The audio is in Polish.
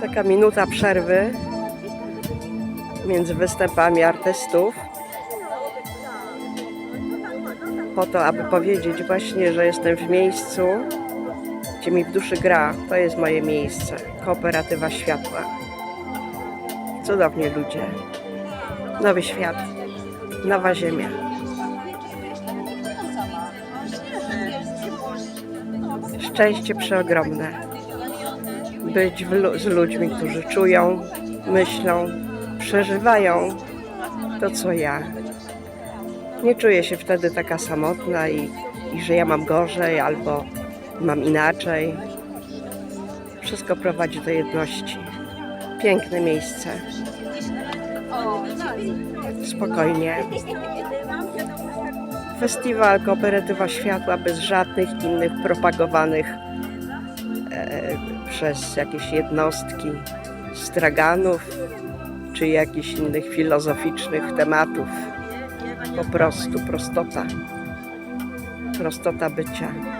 Taka minuta przerwy między występami artystów. Po to, aby powiedzieć właśnie, że jestem w miejscu, gdzie mi w duszy gra. To jest moje miejsce. Kooperatywa światła. Cudownie ludzie. Nowy świat. Nowa ziemia. Szczęście przeogromne. Być w z ludźmi, którzy czują, myślą, przeżywają to, co ja. Nie czuję się wtedy taka samotna i, i że ja mam gorzej albo mam inaczej. Wszystko prowadzi do jedności. Piękne miejsce. Spokojnie. Festiwal Kooperatywa Światła bez żadnych innych propagowanych przez jakieś jednostki straganów czy jakichś innych filozoficznych tematów. Po prostu prostota. Prostota bycia.